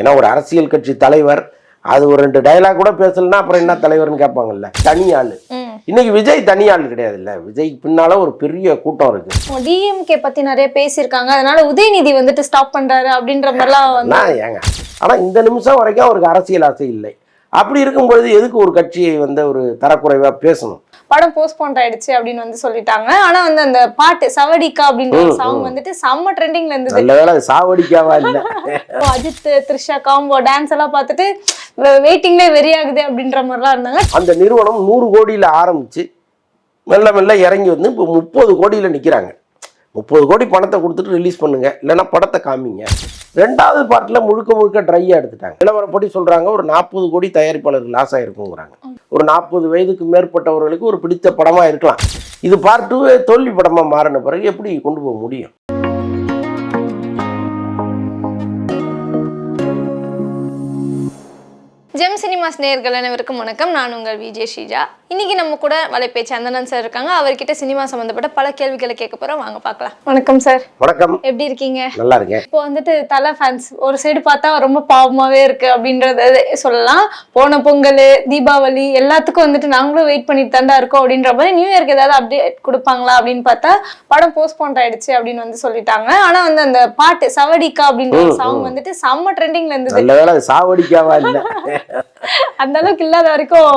ஏன்னா ஒரு அரசியல் கட்சி தலைவர் அது ஒரு ரெண்டு டயலாக் கூட பேசலன்னா அப்புறம் என்ன தலைவர்னு கேட்பாங்கல்ல? தனி ஆளு. இன்னைக்கு விஜய் தனி ஆள் கிடையாதுல்ல? விஜய்க்கு பின்னால ஒரு பெரிய கூட்டம் இருக்கு. டிஎம்கே பத்தி நிறைய பேசியிருக்காங்க. அதனால உதயநிதி வந்துட்டு ஸ்டாப் பண்றாரு அப்படின்ற மாதிரிலாம் நான் ஏங்க ஆனா இந்த நிமிஷம் வரைக்கும் அவருக்கு அரசியல் ஆசை இல்லை. அப்படி இருக்கும்பொழுது எதுக்கு ஒரு கட்சியை வந்து ஒரு தரக்குறைவா பேசணும்? படம் போஸ்ட்போன் ஆயிடுச்சு அப்படின்னு வந்து சொல்லிட்டாங்க. ஆனா வந்து அந்த பாட்டு சவடிக்கா அப்படின்ற சாங். வந்துட்டு செம்ம ட்ரெண்டிங்ல இருந்தது. சாவடிக்காவா இல்ல? அஜித் த்ரிஷா காம்போ டான்ஸ் எல்லாம் பார்த்துட்டு வெயிட்டிங்ல வெறியாகுது அப்படின்ற மாதிரிலாம் இருந்தாங்க. அந்த நிறுவனம் நூறு கோடியில ஆரம்பிச்சு மெல்ல மெல்ல இறங்கி வந்து இப்போ முப்பது கோடியில நிக்கிறாங்க. முப்பது கோடி பணத்தை கொடுத்துட்டு ரிலீஸ் பண்ணுங்க. இல்லைன்னா படத்தை காமிங்க. ரெண்டாவது பார்ட்டில் முழுக்க முழுக்க ட்ரையாக எடுத்துட்டாங்க. நிலவரப்படி சொல்றாங்க ஒரு நாற்பது கோடி தயாரிப்பாளருக்கு லாஸ் ஆயிருக்குங்கிறாங்க. ஒரு நாற்பது வயதுக்கு மேற்பட்டவர்களுக்கு ஒரு பிடித்த படமா இருக்கலாம். இது பார்ட் டூ தோல்வி படமா மாறின பிறகு எப்படி கொண்டு போக முடியும்? ஜெம் சினிமாஸ் நேயர்கள் அனைவருக்கும் வணக்கம். நான் உங்கள் விஜய் ஸ்ரீஜா இன்னைக்கு நம்ம கூட வலைப்பே சந்தனன் சார் இருக்காங்க. அவர்கிட்ட சினிமா சம்பந்தப்பட்ட பல கேள்விகளை கேட்க போறோம். வாங்க பார்க்கலாம். வணக்கம் சார் வணக்கம். எப்படி இருக்கீங்க? நல்லா இருக்கேன். இப்போ வந்துட்டு தலை ஃபேன்ஸ் ஒரு சைடு பார்த்தா ரொம்ப பாவமாவே இருக்கு அப்படின்றத சொல்லலாம். போன பொங்கல் தீபாவளி எல்லாத்துக்கும் வந்துட்டு நாங்களும் வெயிட் பண்ணிட்டு தாண்டா இருக்கோம் அப்படின்ற மாதிரி நியூ இயர்க்கு ஏதாவது அப்டேட் கொடுப்பாங்களா அப்படின்னு பார்த்தா படம் போஸ்ட்போன் ஆயிடுச்சு அப்படின்னு வந்து சொல்லிட்டாங்க. ஆனா வந்து அந்த பாட்டு சவடிக்கா அப்படின்ற சாங். வந்துட்டு செம்ம ட்ரெண்டிங்ல இருந்தது. சாவடிக்காவா இல்ல? அந்த அளவுக்கு இல்லாத வரைக்கும்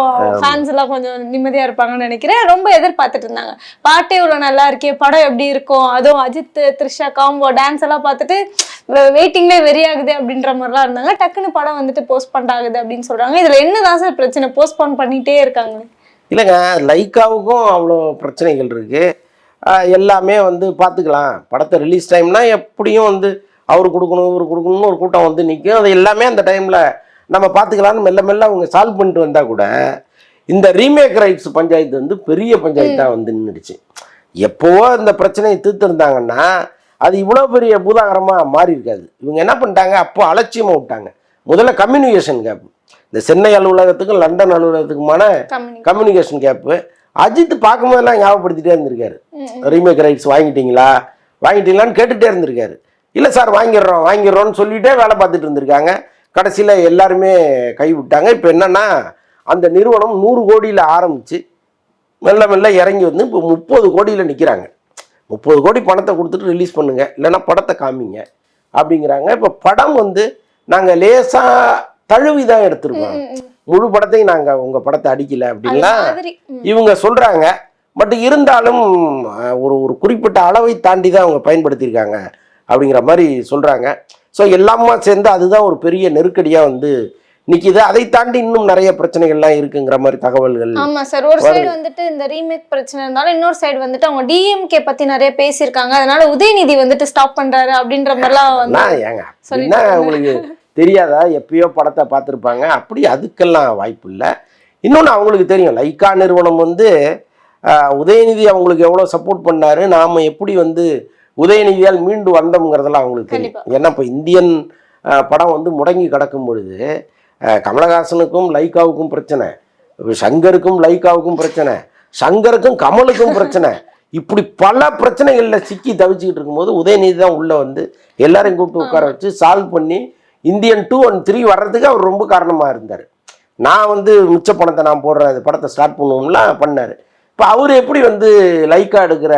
ஃபேன்ஸ் எல்லாம் கொஞ்சம் நிம்மதியா இருப்பாங்கன்னு நினைக்கிறேன். ரொம்ப எதிர்பார்த்துட்டு இருந்தாங்க. பாட்டே இவ்வளவு நல்லா இருக்கே படம் எப்படி இருக்கும்? அதுவும் அஜித் த்ரிஷா காம்போ டான்ஸ் எல்லாம் பார்த்துட்டு வெயிட்டிங்லேயே வெறியாகுது அப்படின்ற மாதிரிலாம் இருந்தாங்க. டக்குன்னு படம் வந்துட்டு போஸ்ட்போன் ஆகுது அப்படின்னு சொல்றாங்க. இதுல என்னதான் சார் பிரச்சனை? போஸ்ட்போன் பண்ணிட்டே இருக்காங்க. இல்லைங்க லைக்காவுக்கும் அவ்வளோ பிரச்சனைகள் இருக்கு. எல்லாமே வந்து பார்த்துக்கலாம். படத்தை ரிலீஸ் டைம்னா எப்படியும் வந்து அவர் கொடுக்கணும் இவர் கொடுக்கணும்னு ஒரு கூட்டம் வந்து நிற்கும் அது எல்லாமே அந்த டைமில் நம்ம பார்த்துக்கலாம்னு மெல்ல மெல்ல அவங்க சால்வ் பண்ணிட்டு வந்தால் கூட இந்த ரீமேக் ரைட்ஸ் பஞ்சாயத்து வந்து பெரிய பஞ்சாயத்தாக வந்து நின்றுடுச்சு எப்போவோ இந்த பிரச்சனையை தீர்த்திருந்தாங்கன்னா அது இவ்வளோ பெரிய பூதாகரமாக மாறி இருக்காது. இவங்க என்ன பண்ணிட்டாங்க? அப்போ அலட்சியமாக விட்டாங்க. முதல்ல கம்யூனிகேஷன் கேப் இந்த சென்னை அலுவலகத்துக்கும் லண்டன் அலுவலகத்துக்குமான கம்யூனி கம்யூனிகேஷன் கேப்பு அஜித் பார்க்கும்போதெல்லாம் ஞாபகப்படுத்திட்டே இருந்திருக்காரு. ரீமேக் ரைட்ஸ் வாங்கிட்டீங்களா? வாங்கிட்டீங்களான்னு கேட்டுகிட்டே இருந்திருக்காரு. இல்லை சார் வாங்கிடுறோம் வாங்கிடுறோம்னு சொல்லிட்டே வேலை பார்த்துட்டு இருந்திருக்காங்க. கடைசியில் எல்லாருமே கைவிட்டாங்க இப்போ என்னன்னா அந்த நிறுவனம் நூறு கோடியில் ஆரம்பித்து மெல்ல மெல்ல இறங்கி வந்து இப்போ முப்பது கோடியில் நிற்கிறாங்க முப்பது கோடி பணத்தை கொடுத்துட்டு ரிலீஸ் பண்ணுங்க. இல்லைன்னா படத்தை காமிங்க அப்படிங்கிறாங்க. இப்போ படம் வந்து நாங்கள் லேசாக தழுவி தான் எடுத்திருக்கோம். முழு படத்தையும் நாங்கள் உங்கள் படத்தை அடிக்கல அப்படின்லாம் ம். இவங்க சொல்றாங்க. பட் இருந்தாலும் ஒரு ஒரு குறிப்பிட்ட அளவை தாண்டி தான் அவங்க பயன்படுத்தியிருக்காங்க அப்படிங்கிற மாதிரி சொல்றாங்க. ஸோ எல்லாமா சேர்ந்து அதுதான் ஒரு பெரிய நெருக்கடியா வந்து நிக்குது. அதை தாண்டி இன்னும் நிறைய பிரச்சனைகள்லாம் இருக்குங்கிற மாதிரி தகவல்கள் ஆமா சார். ஒரு சைடு வந்துட்டு இந்த ரீமேக் பிரச்சனை இருந்தாலும் இன்னொரு சைடு வந்துட்டு அவங்க டிஎம்கே பத்தி நிறைய பேசியிருக்காங்க. அதனால உதயநிதி வந்துட்டு ஸ்டாப் பண்றாரு அப்படின்ற மாதிரிலாம் ஏங்க சொல்லிட்டாங்க. உங்களுக்கு தெரியாதா? எப்பயோ படத்தை பார்த்துருப்பாங்க. அப்படி அதுக்கெல்லாம் வாய்ப்பு இல்லை. இன்னொன்று அவங்களுக்கு தெரியும். லைக்கா நிறுவனம் வந்து உதயநிதி அவங்களுக்கு எவ்வளோ சப்போர்ட் பண்ணாரு? நாம் எப்படி வந்து உதயநிதியால் மீண்டு வந்தோம்ங்கிறதெல்லாம் அவங்களுக்கு தெரியும். ஏன்னா இப்போ இந்தியன் படம் வந்து முடங்கி கிடக்கும் பொழுது கமலஹாசனுக்கும் லைக்காவுக்கும் பிரச்சனை சங்கருக்கும் லைக்காவுக்கும் பிரச்சனை சங்கருக்கும் கமலுக்கும் பிரச்சனை. இப்படி பல பிரச்சனைகள்ல சிக்கி தவிச்சுக்கிட்டு இருக்கும்போது உதயநிதி தான் உள்ள வந்து எல்லாரையும் கூப்பிட்டு உட்கார வச்சு சால்வ் பண்ணி இந்தியன் டூ அண்ட் த்ரீ வர்றதுக்கு அவர் ரொம்ப காரணமா இருந்தார். நான் வந்து மிச்ச பணத்தை நான் போடுறேன் இந்த படத்தை ஸ்டார்ட் பண்ணுவோம்லாம் பண்ணார். இப்போ அவர் எப்படி வந்து லைக்கா எடுக்கிற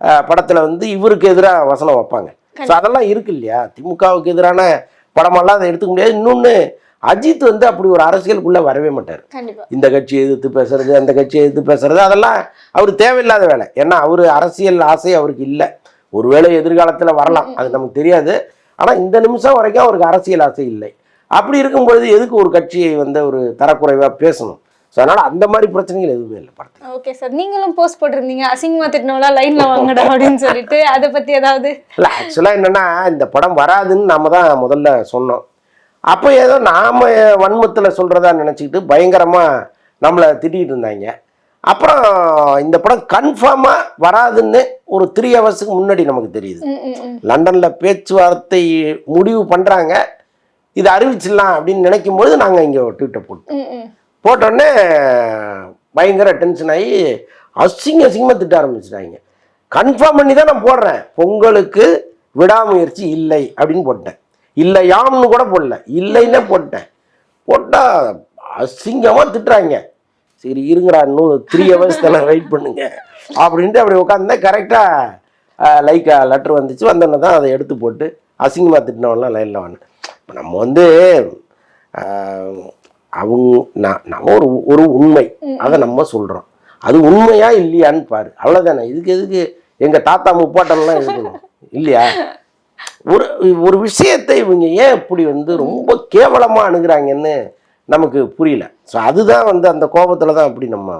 படத்துல வந்து இவருக்கு எதிராக வசனம் வைப்பாங்க. ஸோ அதெல்லாம் இருக்கு இல்லையா? திமுகவுக்கு எதிரான படமெல்லாம் அதை எடுத்துக்க முடியாது. இன்னொன்று அஜித் வந்து அப்படி ஒரு அரசியலுக்குள்ள வரவே மாட்டார். இந்த கட்சியை எதிர்த்து பேசுறது அந்த கட்சியை எதிர்த்து பேசுறது அதெல்லாம் அவர் தேவையில்லாத வேலை. ஏன்னா அவர் அரசியல் ஆசை அவருக்கு இல்லை. ஒருவேளை எதிர்காலத்தில் வரலாம். அது நமக்கு தெரியாது. ஆனால் இந்த நிமிஷம் வரைக்கும் அவருக்கு அரசியல் ஆசை இல்லை. அப்படி இருக்கும் பொழுது எதுக்கு ஒரு கட்சியை வந்து ஒரு தரக்குறைவாக பேசணும்? ஸோ அதனால் அந்த மாதிரி பிரச்சனைகள் எதுவுமே இல்லை படத்தில். ஓகே சார் நீங்களும் போஸ்ட் போட்டிருந்தீங்க. அசிங்கமா திட்டினவளா லைன்ல வாங்கடா அப்படின்னு சொல்லிட்டு அதை பத்தி ஏதாவது? இல்லை ஆக்சுவலாக என்னென்னா இந்த படம் வராதுன்னு நாம தான் முதல்ல சொன்னோம். அப்போ ஏதோ நாம வன்மத்தில் சொல்கிறதா நினச்சிக்கிட்டு பயங்கரமாக நம்மளை திட்டிகிட்டு இருந்தாங்க. அப்புறம் இந்த படம் கன்ஃபார்மாக வராதுன்னு ஒரு த்ரீ ஹவர்ஸுக்கு முன்னாடி நமக்கு தெரியுது. லண்டனில் பேச்சுவார்த்தை முடிவு பண்ணுறாங்க இதை அறிவிச்சிடலாம் அப்படின்னு நினைக்கும் பொழுது நாங்கள் இங்கே ட்வீட்டை போட்டோம். போட்டோடனே பயங்கர டென்ஷன் ஆகி அசிங்க அசிங்கமாக திட்ட ஆரம்பிச்சிட்டாங்க. கன்ஃபார்ம் பண்ணி தான் நான் போடுறேன். பொங்கலுக்கு விடாமுயற்சி இல்லை அப்படின்னு போட்டேன். இல்லை யாம்னு கூட போடல. இல்லைன்னே போட்டேன். போட்டால் அசிங்கமாக திட்டுறாங்க. சரி இருங்கடா இன்னும் த்ரீ ஹவர்ஸ் தானே வெயிட் பண்ணுங்க. அப்படின்ட்டு அப்படி உட்காந்துதான் கரெக்டாக லைக் லெட்டர் வந்துச்சு. வந்தோடனே தான் அதை எடுத்து போட்டு அசிங்கமாக திட்டினவன்லாம் லைனில் வாங்க இப்போ நம்ம வந்து அவங்க நான் நம்ம ஒரு ஒரு உண்மை. அதை நம்ம சொல்கிறோம் அது உண்மையா இல்லையான்னு பாரு. அவ்வளோதானே இதுக்கு எதுக்கு எங்கள் தாத்தா முப்பாட்டம்லாம் எழுதணும். இல்லையா? ஒரு ஒரு விஷயத்தை இவங்க ஏன் இப்படி வந்து ரொம்ப கேவலமாக அணுகுறாங்கன்னு நமக்கு புரியல. ஸோ அதுதான் வந்து அந்த கோபத்தில் தான் அப்படி நம்ம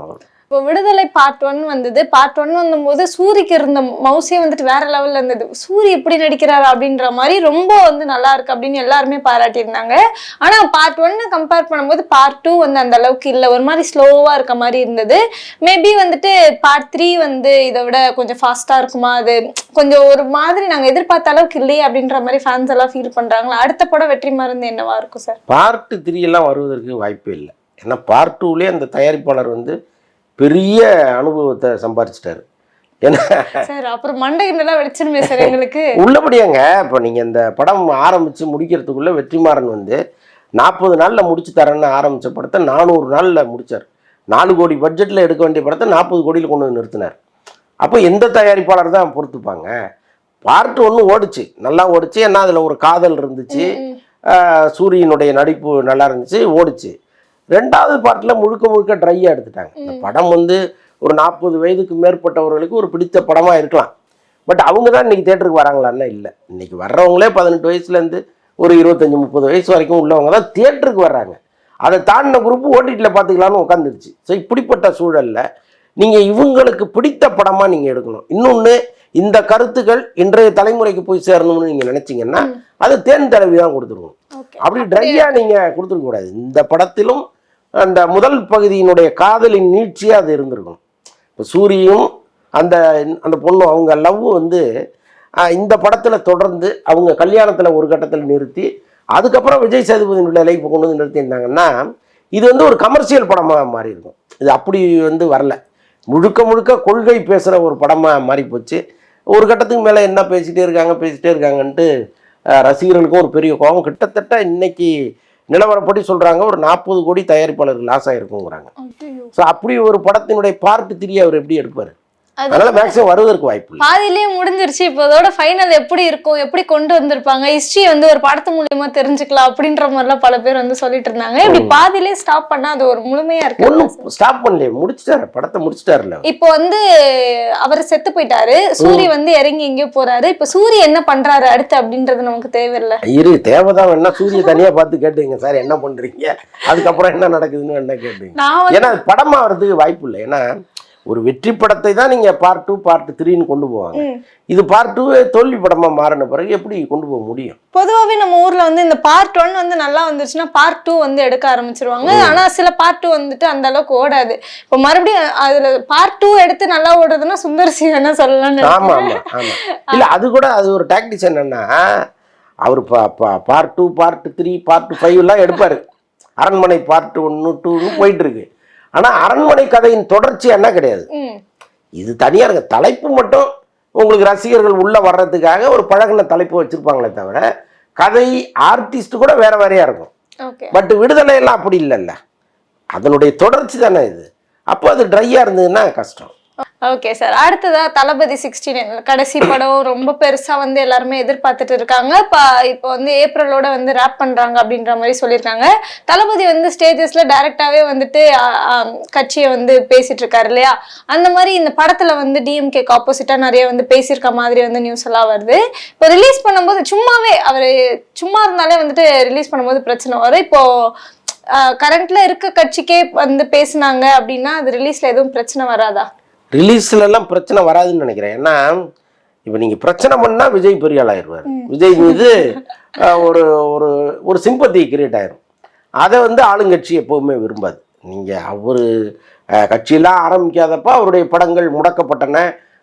இப்போ விடுதலை பார்ட் ஒன் வந்தது. பார்ட் ஒன் வந்தபோது சூரிக்கு இருந்த மவுசே வந்துட்டு வேற லெவல்ல இருந்தது. சூரி எப்படி நடிக்கிறாரு அப்படின்ற மாதிரி ரொம்ப வந்து நல்லா இருக்கு அப்படின்னு எல்லாருமே பாராட்டியிருந்தாங்க. ஆனா பார்ட் ஒன்னு கம்பேர் பண்ணும்போது பார்ட் டூ வந்து அந்த அளவுக்கு இல்லை. ஒரு மாதிரி ஸ்லோவா இருக்க மாதிரி இருந்தது. மேபி வந்துட்டு பார்ட் த்ரீ வந்து இதை விட கொஞ்சம் ஃபாஸ்டா இருக்குமா? அது கொஞ்சம் ஒரு மாதிரி நாங்க எதிர்பார்த்த அளவுக்கு இல்லையே அப்படின்ற மாதிரி ஃபேன்ஸ் எல்லாம் ஃபீல் பண்றாங்களா? அடுத்த படம் வெற்றி மருந்து என்னவா இருக்கும் சார் பார்ட் த்ரீ எல்லாம் வருவதற்கு வாய்ப்பே இல்லை. ஏன்னா பார்ட் டூலேயே அந்த தயாரிப்பாளர் வந்து பெரிய அனுபவத்தை சம்பாரிச்சிட்டாரு. உள்ளபடியாங்க இப்போ நீங்கள் இந்த படம் ஆரம்பித்து முடிக்கிறதுக்குள்ளே வெற்றிமாறன் வந்து நாற்பது நாளில் முடிச்சு தரேன்னு ஆரம்பித்த படத்தை நானூறு நாளில் முடிச்சார். நாலு கோடி பட்ஜெட்டில் எடுக்க வேண்டிய படத்தை நாற்பது கோடியில் கொண்டு வந்து நிறுத்தினார். அப்போ எந்த தயாரிப்பாளர் தான் பொறுத்துப்பாங்க? பார்ட் ஒன்று ஓடுச்சு. நல்லா ஓடுச்சு. ஏன்னா அதில் ஒரு காதல் இருந்துச்சு. சூரியனுடைய நடிப்பு நல்லா இருந்துச்சு. ஓடுச்சு. ரெண்டாவது பார்ட்டில் முழுக்க முழுக்க ட்ரையாக எடுத்துட்டாங்க. இந்த படம் வந்து ஒரு நாற்பது வயதுக்கு மேற்பட்டவர்களுக்கு ஒரு பிடித்த படமாக இருக்கலாம். பட் அவங்க தான் இன்னைக்கு தேட்டருக்கு வராங்களான்னா இல்லை. இன்னைக்கு வர்றவங்களே பதினெட்டு வயசுலேருந்து ஒரு இருபத்தஞ்சி முப்பது வயசு வரைக்கும் உள்ளவங்க தான் தேட்டருக்கு வர்றாங்க. அதை தாண்டின குரூப் ஓடிடியில் பார்த்துக்கலான்னு உட்காந்துருச்சு ஸோ இப்படிப்பட்ட சூழலில் நீங்கள் இவங்களுக்கு பிடித்த படமாக நீங்கள் எடுக்கணும். இன்னொன்று இந்த கருத்துக்கள் இன்றைய தலைமுறைக்கு போய் சேரணும்னு நீங்கள் நினச்சிங்கன்னா அது தேன் தலைவி தான் கொடுத்துருக்கணும் அப்படி ட்ரையாக நீங்கள் கொடுத்துருக்க கூடாது. இந்த படத்திலும் அந்த முதல் பகுதியினுடைய காதலின் நீட்சியாக அது இருந்திருக்கும் இப்போ சூரியும் அந்த அந்த பொண்ணும் அவங்க லவ் வந்து இந்த படத்தில் தொடர்ந்து அவங்க கல்யாணத்தில் ஒரு கட்டத்தில் நிறுத்தி அதுக்கப்புறம் விஜய் சேதுபதியினுடைய லைஃப் கொண்டு வந்து நிறுத்தியிருந்தாங்கன்னா இது வந்து ஒரு கமர்ஷியல் படமாக மாறி இருக்கும் இது அப்படி வந்து வரல. முழுக்க முழுக்க கொள்கை பேசுகிற ஒரு படமாக மாறி போச்சு ஒரு கட்டத்துக்கு மேலே என்ன பேசிகிட்டே இருக்காங்க பேசிகிட்டே இருக்காங்கன்ட்டு ரசிகர்களுக்கும் ஒரு பெரிய கோபம். கிட்டத்தட்ட இன்னைக்கு நிலவரப்படி சொல்கிறாங்க ஒரு நாற்பது கோடி தயாரிப்பாளருக்கு லாஸ் ஆகிருக்குங்கிறாங்க. ஸோ அப்படி ஒரு படத்தினுடைய பார்ட் த்ரீ அவர் எப்படி எடுப்பார் அதனால மேக்ஸிமம் வருவதற்கு வாய்ப்பு இல்லை. பாதியிலேயே முடிஞ்சிருச்சு. இப்போ அதோட ஃபைனல் எப்படி இருக்கும்? எப்படி கொண்டு வந்திருப்பாங்க? ஹிஸ்டரி வந்து ஒரு படத்து மூலியமா தெரிஞ்சுக்கலாம் அப்படின்ற மாதிரிலாம் பல பேர் வந்து சொல்லிட்டு இருந்தாங்க. இப்படி பாதியிலேயே ஸ்டாப் பண்ணா அது ஒரு முழுமையா இருக்கு? ஒன்றும் ஸ்டாப் பண்ணலையே. முடிச்சிட்டாரு. படத்தை முடிச்சிட்டாருல்ல இப்போ வந்து அவர் செத்து போயிட்டாரு. சூரி வந்து இறங்கி எங்கேயோ போறாரு. இப்போ சூரி என்ன பண்றாரு அடுத்து அப்படின்றது நமக்கு தேவையில்லை. இரு தேவைதான். வேணா சூரிய தனியா பார்த்து கேட்டுங்க சார். என்ன பண்றீங்க? அதுக்கப்புறம் என்ன நடக்குதுன்னு என்ன கேட்டுங்க ஏன்னா படமா வர்றதுக்கு வாய்ப்பு இல்லை. ஏன்னா ஒரு வெற்றி படத்தை தான் நீங்க பார்ட் டூ பார்ட் த்ரீன்னு கொண்டு போவாங்க. இது பார்ட் டூ தோல்வி படமா மாறின பிறகு எப்படி கொண்டு போக முடியும்? பொதுவாவே நம்ம ஊர்ல வந்து இந்த பார்ட் ஒன் வந்து நல்லா வந்துருச்சுன்னா பார்ட் டூ வந்து எடுக்க ஆரம்பிச்சிருவாங்க. ஆனா சில பார்ட் டூ வந்துட்டு அந்த அளவுக்கு ஓடாது. இப்போ மறுபடியும் அதுல பார்ட் டூ எடுத்து நல்லா ஓடுறதுன்னா சுந்தர் சி வேணா சொல்லலாம்னு ஆமா நினைக்கிறேன். ஆமா ஆமா. இல்ல அது கூட அது ஒரு டாக்டிக்ஸ் என்னன்னா அவர் part two part three part five எல்லாம் எடுப்பாரு. அரண்மனை பார்ட் ஒன்று டூன்னு போயிட்டு இருக்கு ஆனா அரண்மனை கதையின் தொடர்ச்சி என்ன கிடையாது. இது தனியா இருக்க. தலைப்பு மட்டும் உங்களுக்கு ரசிகர்கள் உள்ள வர்றதுக்காக ஒரு பழகின தலைப்பு வச்சிருப்பாங்களே தவிர கதை ஆர்டிஸ்ட் கூட வேற வேறையா இருக்கும். பட் விடுதலை எல்லாம் அப்படி இல்லைல்ல. அதனுடைய தொடர்ச்சி தானே இது. அப்போ அது ட்ரையா இருந்ததுன்னா கஷ்டம். ஓகே சார் அடுத்ததா தளபதி சிக்ஸ்டீன் கடைசி படம். ரொம்ப பெருசா வந்து எல்லாருமே எதிர்பார்த்துட்டு இருக்காங்க. இப்போ இப்போ வந்து ஏப்ரலோட வந்து ரேப் பண்றாங்க அப்படின்ற மாதிரி சொல்லியிருக்காங்க. தளபதி வந்து ஸ்டேஜஸ்ல டைரக்டாவே வந்துட்டு கட்சியை வந்து பேசிட்டு இருக்காரு இல்லையா? அந்த மாதிரி இந்த படத்துல வந்து டிஎம்கேக்கு ஆப்போசிட்டா நிறைய வந்து பேசியிருக்க மாதிரி வந்து நியூஸ் எல்லாம் வருது. இப்போ ரிலீஸ் பண்ணும்போது சும்மாவே அவர் சும்மா இருந்தாலே வந்துட்டு ரிலீஸ் பண்ணும்போது பிரச்சனை வரும். இப்போ கரண்ட்ல இருக்க கட்சிக்கே வந்து பேசுனாங்க அப்படின்னா அது ரிலீஸ்ல எதுவும் பிரச்சனை வராதா? ரிலீஸ்ல எல்லாம் பிரச்சனை வராதுன்னு நினைக்கிறேன். ஏன்னா இப்போ நீங்கள் பிரச்சனை பண்ணால் விஜய் பெரிய ஆள் ஆயிடுவார் விஜய் மீது ஒரு ஒரு ஒரு சிம்பத்தி கிரியேட் ஆயிரும். அதை வந்து ஆளுங்கட்சி எப்போவுமே விரும்பாது. நீங்கள் அவர் கட்சியெல்லாம் ஆரம்பிக்காதப்ப அவருடைய படங்கள் முடக்கப்பட்டன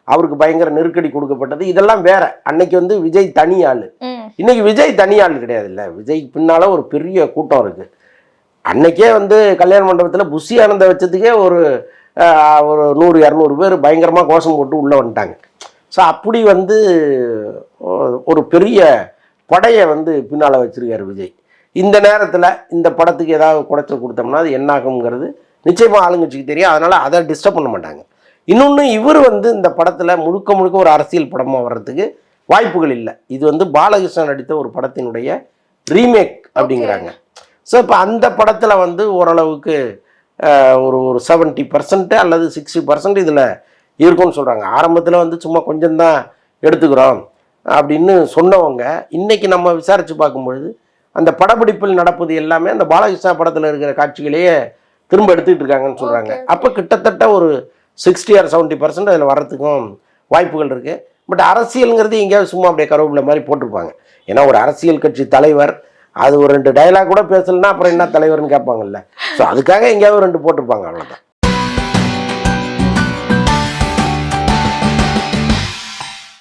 அவருக்கு பயங்கர நெருக்கடி கொடுக்கப்பட்டது இதெல்லாம் வேற. அன்னைக்கு வந்து விஜய் தனி ஆள். இன்னைக்கு விஜய் தனி ஆள் கிடையாது இல்லை விஜய் பின்னால ஒரு பெரிய கூட்டம் இருக்கு. அன்னைக்கே வந்து கல்யாண மண்டபத்தில் புஷி ஆனந்த வச்சதுக்கே ஒரு ஒரு நூறு இரநூறு பேர் பயங்கரமாக கோஷம் போட்டு உள்ளே வந்துட்டாங்க. ஸோ அப்படி வந்து ஒரு பெரிய படையை வந்து பின்னால் வச்சிருக்காரு விஜய். இந்த நேரத்தில் இந்த படத்துக்கு ஏதாவது குடைச்சல் கொடுத்தோம்னா அது என்னாகுங்கிறது நிச்சயமாக ஆளுங்கட்சிக்கு தெரியும். அதனால் அதை டிஸ்டர்ப் பண்ண மாட்டாங்க. இன்னொன்று இவர் வந்து இந்த படத்தில் முழுக்க முழுக்க ஒரு அரசியல் படமாக வர்றதுக்கு வாய்ப்புகள் இல்லை. இது வந்து பாலகிருஷ்ணன் நடித்த ஒரு படத்தினுடைய ரீமேக் அப்படிங்கிறாங்க. ஸோ இப்போ அந்த படத்தில் வந்து ஓரளவுக்கு ஒரு ஒரு செவன்ட்டி பர்சன்ட் அல்லது சிக்ஸ்டி பர்சன்ட் இதில் இருக்கும்னு சொல்கிறாங்க ஆரம்பத்தில் வந்து சும்மா கொஞ்சம் தான் எடுத்துக்கிறோம் அப்படின்னு சொன்னவங்க இன்னைக்கு நம்ம விசாரித்து பார்க்கும்பொழுது அந்த படப்பிடிப்பில் நடப்பது எல்லாமே அந்த பாலகிருஷ்ணா படத்தில் இருக்கிற காட்சிகளையே திரும்ப எடுத்துக்கிட்டு இருக்காங்கன்னு சொல்கிறாங்க. அப்போ கிட்டத்தட்ட ஒரு சிக்ஸ்டி ஆர் செவன்ட்டி பர்சன்ட் அதில் வர்றதுக்கும் வாய்ப்புகள் இருக்குது பட் அரசியலுங்கிறது எங்கேயாவது சும்மா அப்படியே கருவேப்பிலை மாதிரி போட்டிருப்பாங்க. ஏன்னா ஒரு அரசியல் கட்சி தலைவர் அது ஒரு ரெண்டு டயலாக் கூட பேசலைன்னா அப்புறம் என்ன தலைவர்னு கேட்பாங்கல்ல. ஸோ அதுக்காக எங்கேயாவது ரெண்டு போட்டிருப்பாங்க அவ்வளோதான்